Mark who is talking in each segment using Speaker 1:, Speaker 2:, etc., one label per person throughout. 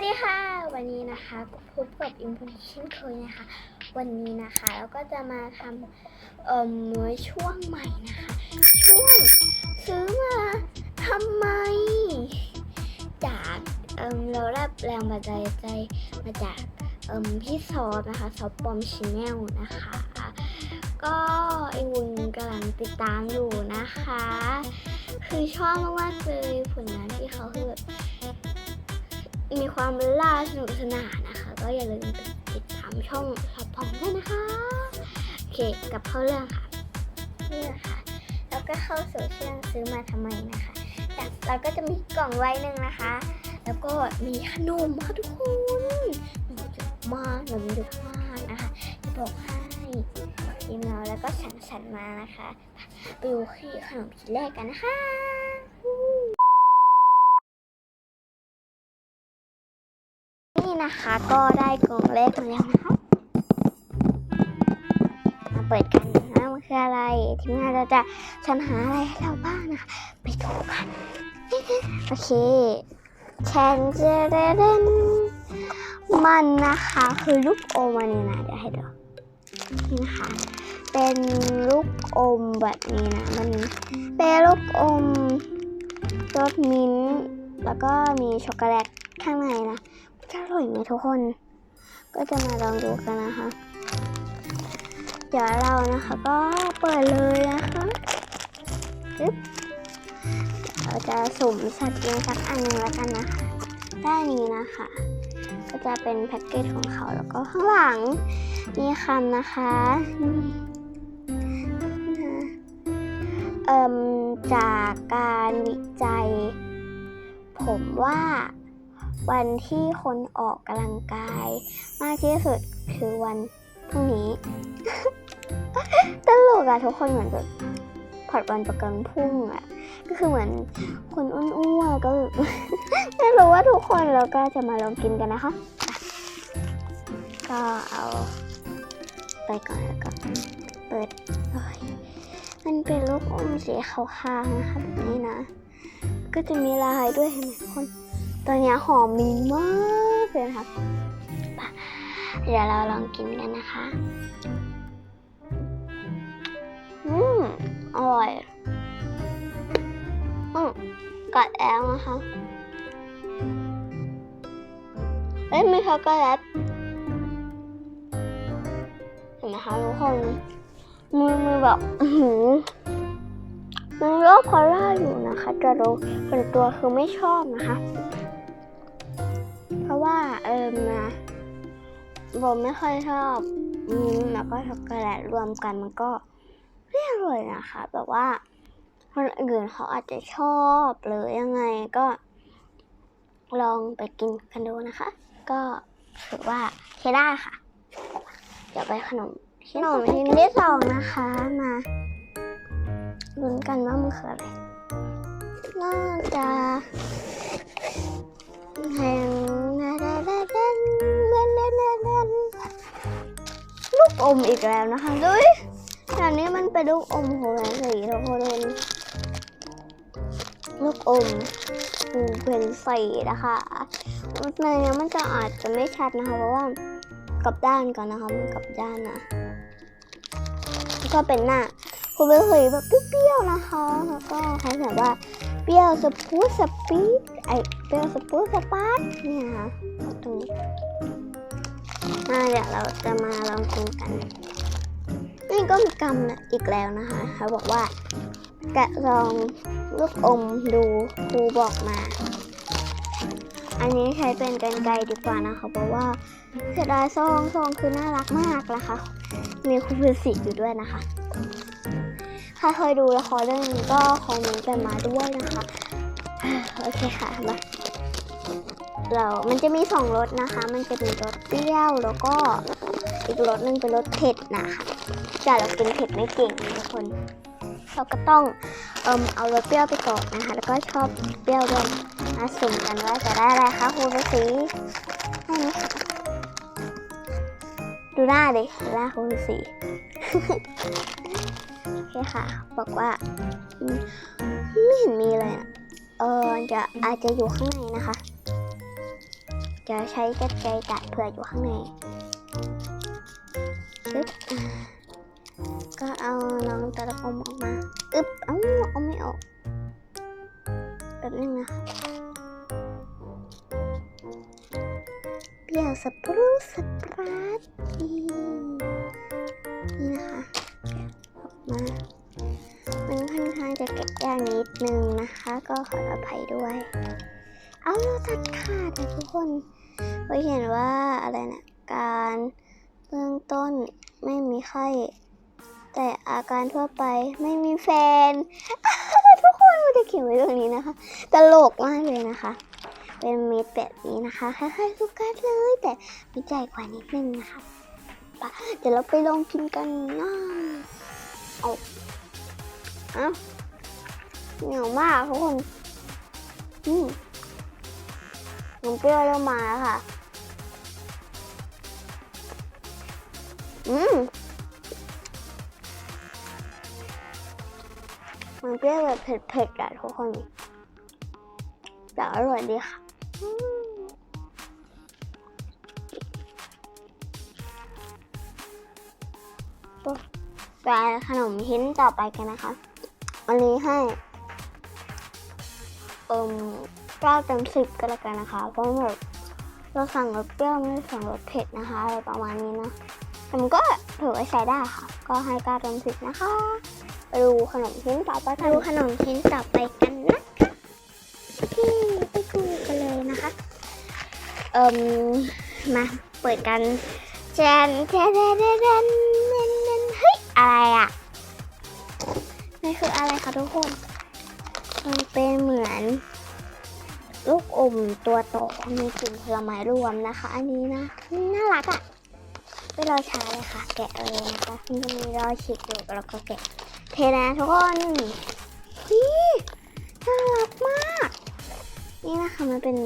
Speaker 1: วัสดีค่ะ วันนี้นะคะพบกับอิมพลเช่นเคยนะคะ วันนี้นะคะเราก็จะมาทำเอ่มช่วงใหม่นะคะ ช่วงซื้อมาทำไม จากเอ่มเราได้แรงบันดาลใจมาจากเอ่มพี่ซอฟนะคะซอฟปอมชิแนลนะคะ ก็ไอวุนกำลังติดตามอยู่นะคะ คือชอบมากๆเลยผลงานที่เขาคือแบบ มีความล่าสนุกสนานนะคะ ก็อย่าลืมติดตามช่องซับพองด้วยนะคะ โอเคกลับเข้าเรื่องค่ะนี่นะคะแล้วก็เข้าสู่เรื่องซื้อมาทำไมนะคะจากเราก็จะมีกล่องไว้หนึ่งนะคะ แล้วก็มีขนมค่ะทุกคนหนูจะมาหนูเยอะมากนะคะจะบอกให้ทีมเราแล้วก็ฉันฉันๆมานะคะไปดูที่ขนมชิ้นแรกกันนะคะ นะคะ ก็ได้กล่องแรกมาแล้วนะคะมาเปิดกันนะมันคืออะไร ทีมงานเราจะสรรหาอะไรให้เราบ้างนะไปดูกัน โอเคแชนเจเรเรนมันนะคะ คือลูกอมอันนี้นะเดี๋ยวให้ดูนี่นะคะเป็นลูกอมแบบนี้นะ มันเป็นลูกอมรสมิ้นแล้วก็มีช็อกโกแลตข้างในนะ จะอร่อยไหมทุกคน ก็จะมาลองดูกันนะคะ เดี๋ยวเรานะคะก็เปิดเลยนะคะปึ๊บเราจะสุ่มสัตว์เลี้ยงสักอันหนึงแล้วกันนะคะได้นี้นะคะ ก็จะเป็นแพ็กเกจของเขาแล้วก็ข้างหลังมีคำนะคะนี่นะเอ่มจากการวิจัย ผมว่า วันที่คนออกกำลังกาย มากที่สุดคือวันพรุ่งนี้ ตลกอะทุกคนเหมือนแบบผัดวันประกันพรุ่งอะก็คือเหมือนคนอ้วนๆก็ ไม่รู้ว่าทุกคนเราก็จะมาลองกินกันนะคะ ก็เอาไปก่อนแล้วก็เปิดโอ้ยมันเป็นลูกอมสีขาวๆนะคะแบบนี้นะ ก็จะมีลายด้วยเห็นไหมทุกคน ตัวเนี้ยหอมมินมากเลยนะคะไปเดี๋ยวเราลองกินกันนะคะ อืม อร่อย อืมกัดแอลนะคะเอ้ยมีช็อกโกแลตเห็นไหมคะทุกคนมือมือแบบหือมันโรคพอล่าอยู่นะคะแต่เราเป็นตัวคือไม่ชอบนะคะ เพราะว่าเอิมนะผมไม่ค่อยชอบมิ้นแล้วก็ช็อกโกแลตรวมกันมันก็ไม่อร่อยนะคะ แบบว่าคนอื่นเขาอาจจะชอบหรือยังไงก็ ลองไปกินกันดูนะคะ ก็ถือว่าใช้ได้ค่ะ เดี๋ยวไปขนมขนมชิ้นที่สองนะคะมาลุ้นกันว่ามันคืออะไรน่าจะแพง อมอีกแล้วนะคะดูอันนี้มันเป็นลูกอมโหระสีทุกคนลูกอมเป็นสีนะคะในนี้มันจะอาจจะไม่ชัดนะคะ เพราะว่ากลับด้านก่อนนะคะมันกลับด้านนะก็เป็นหน้าคุณเป็นสีแบบเปรี้ยวๆนะคะแล้วก็ใครแบบว่าเปรี้ยวสปูดสปีดไอเปรี้ยวสปูดสปาร์ตเนี่ยนะคะตรงนี้ มาเดี๋ยวเราจะมาลองกินกัน นี่ก็มีกรรมนะอีกแล้วนะคะเขาบอกว่าแกะลองลูกอมดูครูบอกมา อันนี้ใช้เป็นกันไกดีกว่านะคะ เพราะว่าเสียดายซองซองคือน่ารักมากนะคะ มีคุณพือสีอยู่ด้วยนะคะถ้าเคยดูละครเรื่องนี้ก็คอมเมนต์กันมาด้วยนะคะ โอเคค่ะมา เรา มันจะมีสองรสนะคะ มันจะมีรสเปรี้ยวแล้วก็อีกรสหนึงเป็นรสเผ็ดนะคะแต่เรากินเผ็ดไม่เก่งทุกคน เราก็ต้องเอิมเอารสเปรี้ยวไปก่อนนะคะ แล้วก็ชอบเปรี้ยวด้วยมาสุ่มกันว่าจะได้อะไรคะครูฤาษีให้นี่ค่ะดูหน้าดิดูหน้าครูฤาษีโอเคค่ะ บอกว่าไม่เห็นมีเลยอะเออจะอาจจะอยู่ข้างในนะคะ จะใช้กระไกตัดเผื่ออยู่ข้างในอึ๊บก็เอาน้องตะกรมออกมาอึ๊บเอ้าเอาไม่ออกแบบนึงนะคะเปรี้ยวสับปะรุสับปะรัดนี่นี่นะคะแกะออกมามันค่อนข้างจะแกะยากนิดนึงนะคะ ก็ขออภัยด้วย เอาเราตัดขาดนะทุกคนเขาเขียนว่าอะไรนะการเบื้องต้นไม่มีไข้ แต่อาการทั่วไปไม่มีแฟน ทุกคนมันจะเขียนไว้ตรงนี้นะคะ ตลกมากเลยนะคะ เป็นเม็ดแบบนี้นะคะคล้ายๆลูกกัดเลย แต่มีใจกว่านิดนึงนะคะไปเดี๋ยวเราไปลองกินกันนะเอาเอาเหนียวมากทุกคน อืม มันเปรี้ยวเริ่มมาแล้วค่ะ อืมมันเปรี้ยวแบบเผ็ดๆอะทุกคนแต่อร่อยดีค่ะไปขนมชิ้นต่อไปกันนะคะอันนี้ให้เอิ่ม เก้าเต็มสิบก็แล้วกันนะคะ เพราะแบบเราสั่งรสเปรี้ยวไม่ได้สั่งรสเผ็ดนะคะอะไรประมาณนี้นะแต่มันก็ถือว่าใช้ได้ค่ะ ก็ให้เก้าเต็มสิบนะคะไปดูขนมชิ้นต่อไปกันดูขนมชิ้นต่อไปกันนะคะที่ไปดูกันเลยนะคะเอิ่มมาเปิดกันแจนแจนแจนแจนแจนแจนแจนเฮ้ยอะไรอะนี่คืออะไรคะทุกคน มันเป็นเหมือน ลูกอมตัวโตมีกลิ่นผลไม้รวมนะคะ อันนี้นะน่ารักอะ่ะไม่รอช้าเลยค่ะ แกะเลยนะคะมันจะมีรอยฉีกอยู่แล้วก็แกะ เทนะทุกคนนี่น่ารักมาก นี่นะคะมันเป็น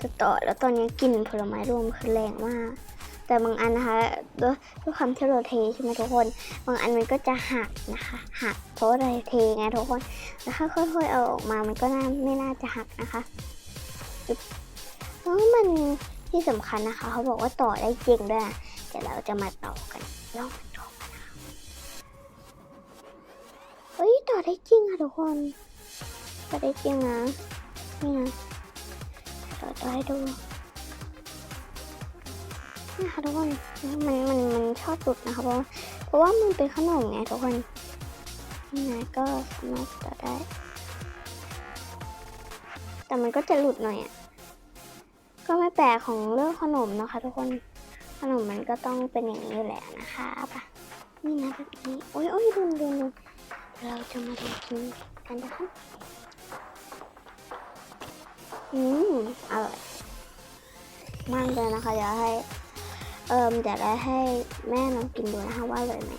Speaker 1: ตัวโตแล้วตอนนี้กลิ่นผลไม้รวมคือแรงมาก แต่บางอันนะคะด้วยด้วยความที่เราเทใช่ไหมทุกคน บางอันมันก็จะหักนะคะหักเพราะเราเทไงทุกคนแล้วถ้าค่อยๆเอาออกมามันก็น่าไม่น่าจะหักนะคะ อึ๊บแล้วมันที่สำคัญนะคะ เขาบอกว่าต่อได้จริงด้วยนะเดี๋ยวเราจะมาต่อกันลองมาต่อกันนะเฮ้ยต่อได้จริงอะทุกคนต่อได้จริงนะนี่นะต่อต่อให้ดูนี่ค่ะทุกคนมันมันมันชอบหลุดนะคะเพราะเพราะว่ามันเป็นขนมไงทุกคนนี่นะก็สามารถต่อได้ แต่มันก็จะหลุดหน่อยอะ ก็ไม่แปลกของเรื่องขนมนะคะ ทุกคนขนมมันก็ต้องเป็นอย่างนี้อยู่แหละนะคะปะนี่นะแบบนี้โอ้ยโอ้ยดูดูดูเราจะมาลองกินกันนะคะอืมอร่อยมากเลยนะคะเดี๋ยวให้เอิมเดี๋ยวได้ให้แม่ลองกินดูนะคะว่าอร่อยไหม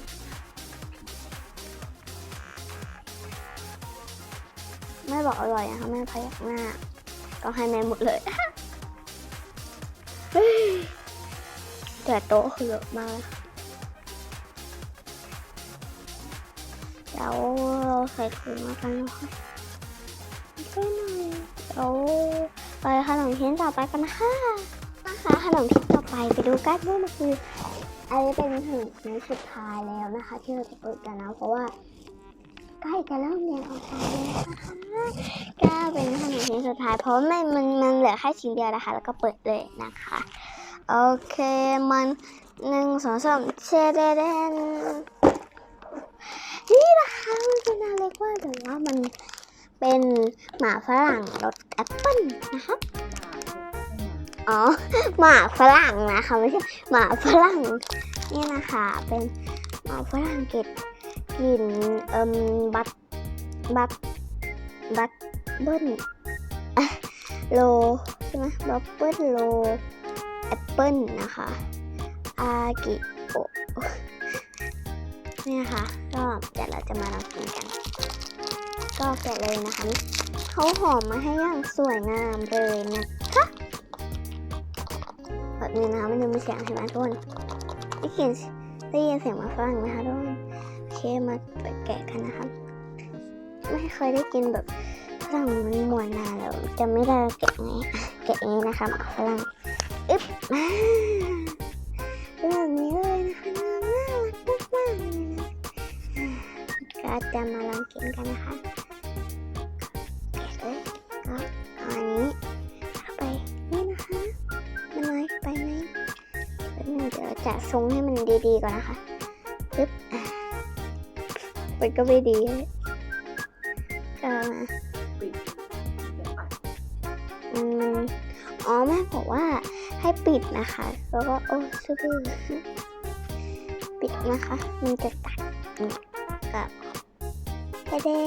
Speaker 1: แม่บอกอร่อยนะคะแม่พยักหน้าก็ให้แม่หมดเลย แต่โต๊ะคือเยอะมากเลยค่ะเดี๋ยวเราใส่ถุงมากันนะคะไปหน่อยเดี๋ยวไปขนมชิ้นต่อไปกันนะคะนะคะขนมชิ้นต่อไปไปดูกันว่ามันคืออันนี้เป็นขนมชิ้นสุดท้ายแล้วนะคะ ที่เราจะเปิดกันนะเพราะว่า ใกล้จะเริ่มเรียนออนไลน์แล้วนะคะก็เป็นขนมชิ้นสุดท้ายเพราะมันมันมันเหลือแค่ชิ้นเดียวนะคะ แล้วก็เปิดเลยนะคะโอเคมันหนึ่งสองสามเชเดเดนนี่นะคะมันเป็นอะไรเล็กมาแต่ว่ามันเป็นหมาฝรั่งรสแอปเปิ้ลนะคะอ๋อหมาฝรั่งนะคะไม่ใช่หมาฝรั่งนี่นะคะเป็นหมาฝรั่งเกต กลิ่นเอิมบัตบัตบัตเบิ้ลโลใช่ไหมบับเบิ้ลโลแอปเปิ้ลนะคะอากิโอนี่นะคะก็เดี๋ยวเราจะมาลองกินกัน ก็แกะเลยนะคะเขาหอมมาให้อย่างสวยงามเลยนะคะแบบนี้นะคะมันจะมีเสียงใช่ไหมทุกคนได้ยินได้ยินเสียงมาฝรั่งไหมคะทุกคน เคมาเปิดแกะกันนะคะไม่เคยได้กินแบบฝรั่งมันมวนนานแล้วจะไม่ได้แกะไงอะแกะอย่างนี้นะคะหมาฝรั่งอ่าเป็นแบบนี้เลยนะคะน่ารักมากๆเลยนะอ่าก็จะมาลองกินกันนะคะแกะเลยก็อันนี้เข้าไปนี่นะคะมันน้อยไปไหมเดี๋ยวจะทรงให้มันดีๆก่อนนะคะ มันก็ไม่ดีเลยก็มา
Speaker 2: ปิดเดี๋ยวปัด
Speaker 1: อืมอ๋อแม่บอกว่าให้ปิดนะคะ แล้วก็โอ้ซื่อบื้อปิดนะคะ มันจะตัดนี่ก็ก็ได้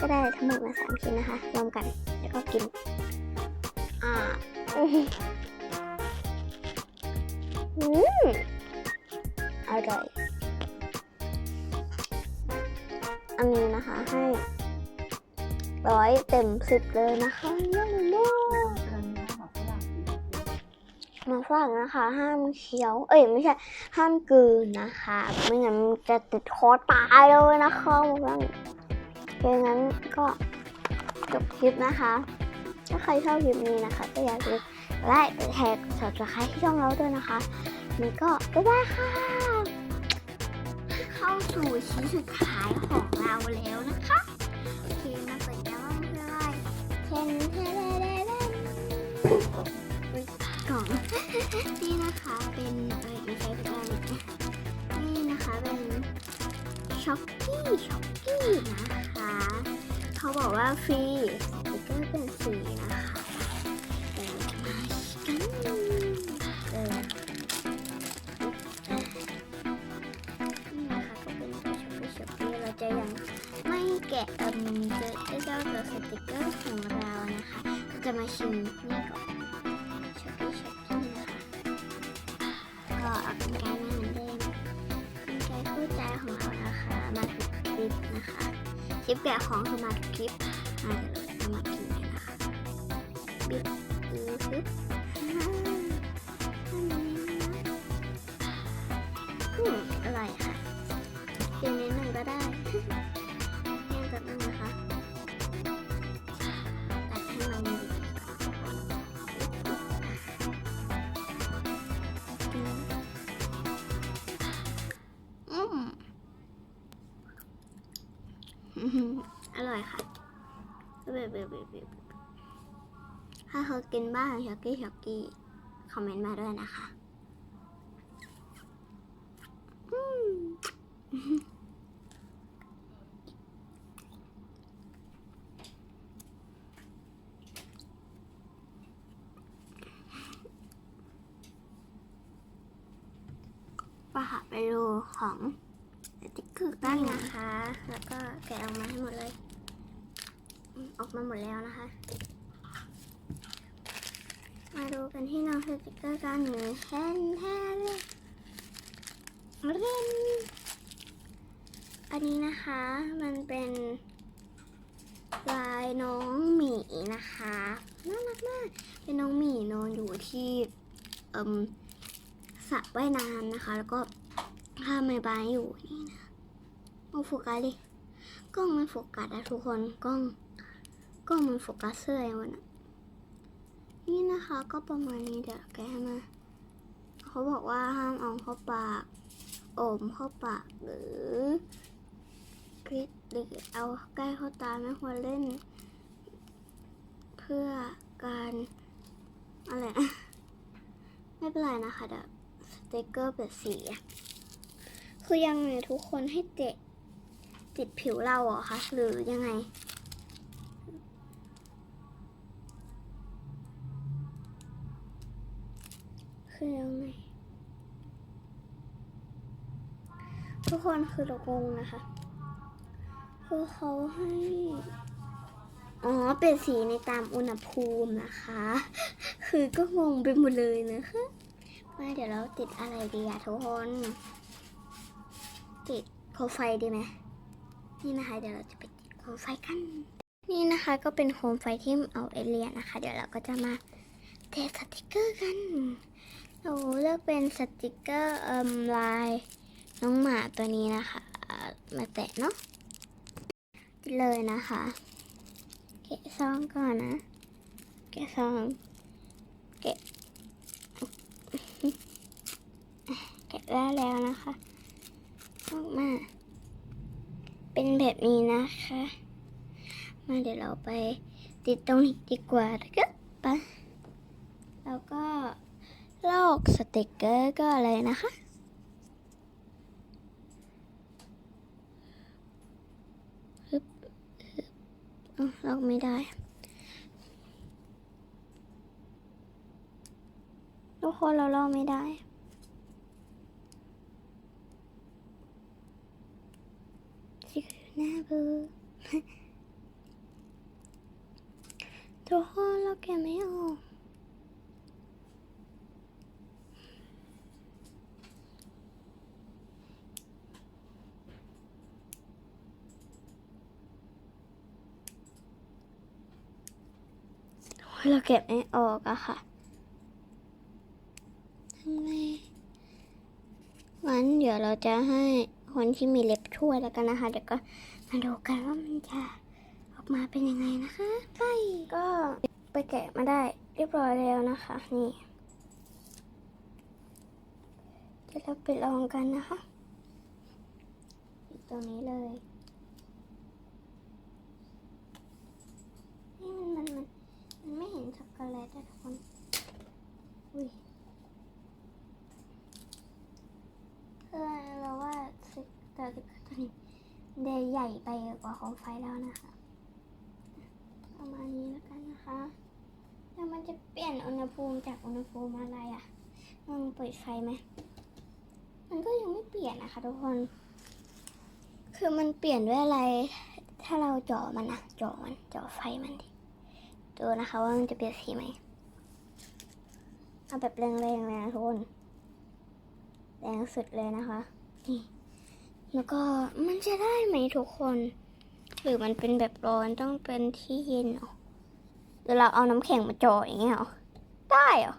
Speaker 1: ก็ได้ทั้งหมดมาสามชิ้นนะคะรวมกันแล้วก็กิน อ่าอืมอืมอร่อย นะคะให้ร้อยเต็มสิบเลยนะคะเยอะมาก
Speaker 2: เกินหน้าหมอฝรั่งอีก
Speaker 1: หมาฝรั่งนะคะ ห้ามเคี้ยว เอ้ยไม่ใช่ ห้ามกืนนะคะ ไม่งั้นมันจะติดคอตายเลยนะคะมาฝรั่งเพราะงั้นก็จบคลิปนะคะ ถ้าใครชอบคลิปนี้นะคะ ก็อย่าลืมไลค์แท็กสดใครที่ช่องเราด้วยนะคะนี่ก็บ๊ายบายค่ะ สู่ชิ้นสุดท้ายของเราแล้วนะคะโอเคมาเปิดกันว่ามันคืออะไรเทนเทเลเลเลนกล่องนี่นะคะเป็นอ้ยไม่ใช่เป็นอะไรนี่นะคะเป็นช็อกกี้ช็อกกี้นะคะเขาบอกว่าฟรี ลิปนะคะคลิปแกะของสมาร์ทคลิปอ่าเดี๋ยวเราจะมากินกันะคะบิ๊กอีซึ อืมอร่อยค่ะเบบเบบเบบเบบถ้าเขากินบ้างช็อกกี้ช็อกกี้ คอมเมนต์มาด้วยนะคะอืมปะค่ะไปดูของสติ๊กเกอร์กันนะคะ แล้วก็แกะออกมาให้หมดเลย ออกมาหมดแล้วนะคะ มาดูกันที่น้องสติกเกอร์กันหนึ่งแทนแทนเล่นอันนี้นะคะมันเป็นลายน้องหมีนะคะน่ารักมากเป็นน้องหมีนอนอยู่ที่สระว่ายน้ำนะคะ แล้วก็ผ้าไม้บายอยู่นี่นะ มองโฟกัสดิกล้องมันโฟกัสอะทุกคนกล้องกล้องมันโฟกัสเสื้อมันอะนี่นะคะก็ประมาณนี้เดี๋ยวแกให้มาเขาบอกว่าห้ามเอาเข้าปากอมเข้าปากหรือกรีดหรือเอาใกล้เข้าตาไม่ควรเล่น เพื่อการอะไรไม่เป็นไรนะคะเดี๋ยวสต็กเกอร์เป็นสีคือยังไงทุกคนให้เตะ ติดผิวเราเหรอคะหรือยังไง คือยังไงทุกคนคือเรางงนะคะคือเขาให้อ๋อเป็นสีในตามอุณหภูมินะคะ คือก็งงไปหมดเลยนะคะมาเดี๋ยวเราติดอะไรดีอะทุกคน ติดโคไฟดีไหม นี่นะคะเดี๋ยวเราจะไปติดโคมไฟกัน นี่นะคะก็เป็นโคมไฟที่เอาเอเลียนะคะ เดี๋ยวเราก็จะมาแจกสติกเกอร์กันเราเลือกเป็นสติกเกอร์เอ่มลายน้องหมาตัวนี้นะคะ มาแตะเนาะเลยนะคะเกะซองก่อนนะเกะซองเกะแกะได้แล้วนะคะออกมา เป็นแบบนี้นะคะ มาเดี๋ยวเราไปติดตรงนี้ดีกว่านะครับไปะแล้วก็ลอกสติกเกอร์ก็อะไรนะคะฮึบฮึบอ๋อลอกไม่ได้ทุกคนเราลอกไม่ได้ สิคือห น้าเบอร์ทุกคนเราแกไม่ออกเราเก็บไม่ออกอะค่ะทำไงงั้นเดี๋ยวเราจะให้คนที่มีเล็บ ช่วยแล้วกันนะคะ เดี๋ยวก็มาดูกันว่ามันจะออกมาเป็นยังไงนะคะไปก็ไปแกะมาได้เรียบร้อยแล้วนะคะ นี่เดี๋ยวเราไปลองกันนะคะตรงนี้เลยนี่มันมันมันมันไม่เห็นช็อกโกแลตอะทุกคนอุ้ยคือเราว่า แต่สิตัวนี้เดย์ใหญ่ไปกว่าของไฟแล้วนะคะประมาณนี้แล้วกันนะคะแล้วมันจะเปลี่ยนอุณหภูมิจากอุณหภูมิอะไรอะลองเปิดไฟไหมมันก็ยังไม่เปลี่ยนนะคะทุกคน คือมันเปลี่ยนด้วยอะไร ถ้าเราเจาะมันอะเจาะมันเจาะไฟมันดิดูนะคะว่ามันจะเปลี่ยนสีไหมเอาแบบแรงๆเลยนะทุกคนแรงสุดเลยนะคะนี่ แล้วก็มันจะได้ไหมทุกคน หรือมันเป็นแบบร้อนต้องเป็นที่เย็นเหรอหรือเราเอาน้ำแข็งมาจ่ออย่างเงี้ยหรอ ได้เหรอ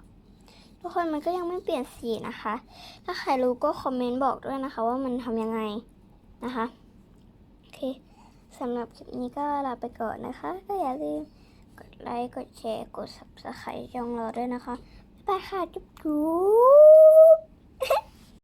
Speaker 1: ทุกคนมันก็ยังไม่เปลี่ยนสีนะคะ ถ้าใครรู้ก็คอมเมนต์บอกด้วยนะคะ ว่ามันทำยังไงนะคะ โอเคสำหรับคลิปนี้ก็ลาไปก่อนนะคะ ก็อย่าลืมกดไลค์ กดแชร์ กด subscribe ช่องเราด้วยนะคะ บ๊ายบายค่ะ จุ๊บจุ๊บ